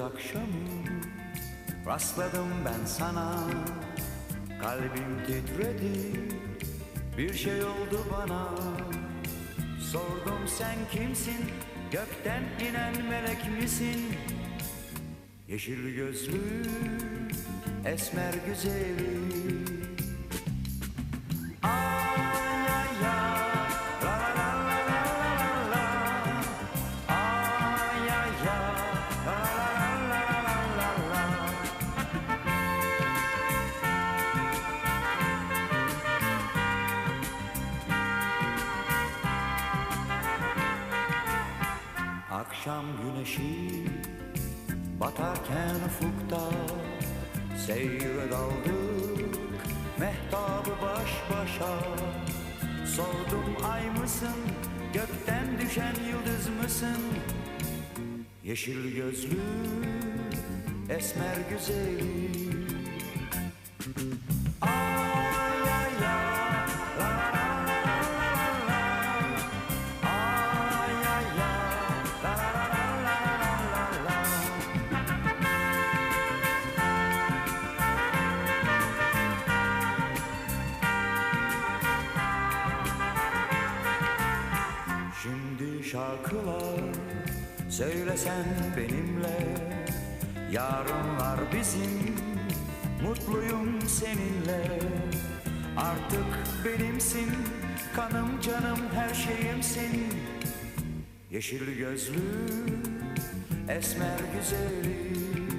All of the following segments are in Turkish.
akşamı. Rastladım ben sana. Kalbim titredi. Bir şey oldu bana. Sordum sen kimsin? Gökten inen melek misin? Yeşil gözlü Esmer güzeli Akşam güneşi batarken ufukta Seyre daldık. Mehtabı baş başa Sordum ay mısın? Gökten düşen yıldız mısın? Yeşil gözlü esmer güzeli şarkılar söylesen benimle. Yarınlar bizim mutluyum seninle. Artık benimsin kanım canım her şeyimsin. Yeşil gözlü esmer güzeli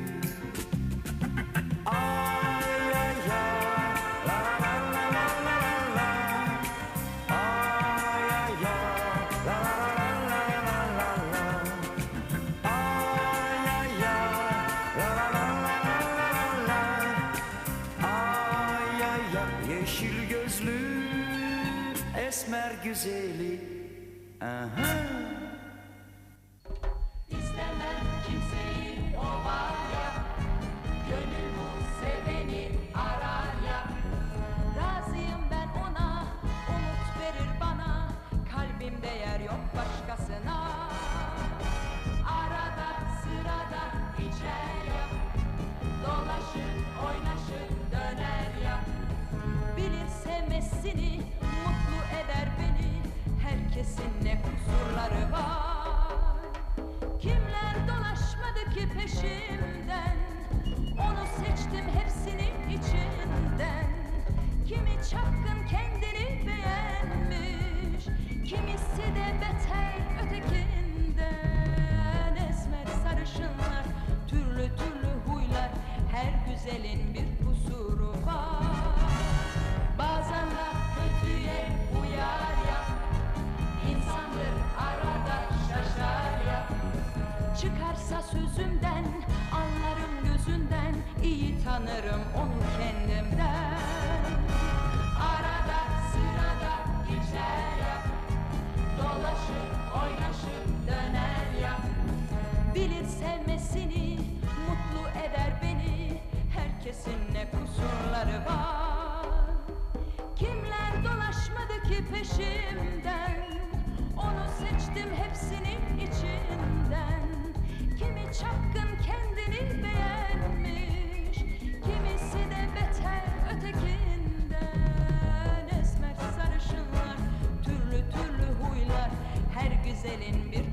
güzeli Aha. Herkesin ne kusurları var. Kimler dolaşmadı ki peşimden? Onu seçtim hepsinin içinden. Kimi çapkın kendini beğenmiş Kimisi de beter ötekinden sözümden Anlarım gözünden iyi tanırım onu kendimden. Arada sırada geçer ya Dolaşır oynaşır döner ya. Bilir sevmesini Mutlu eder beni Herkesin ne kusurları var. Kimler dolaşmadı ki peşimden Onu seçtim hepsinin içinden Çapkın kendini beğenmiş Kimisi de beter ötekinden Esmer sarışınlar Türlü türlü huylar Her güzelin bir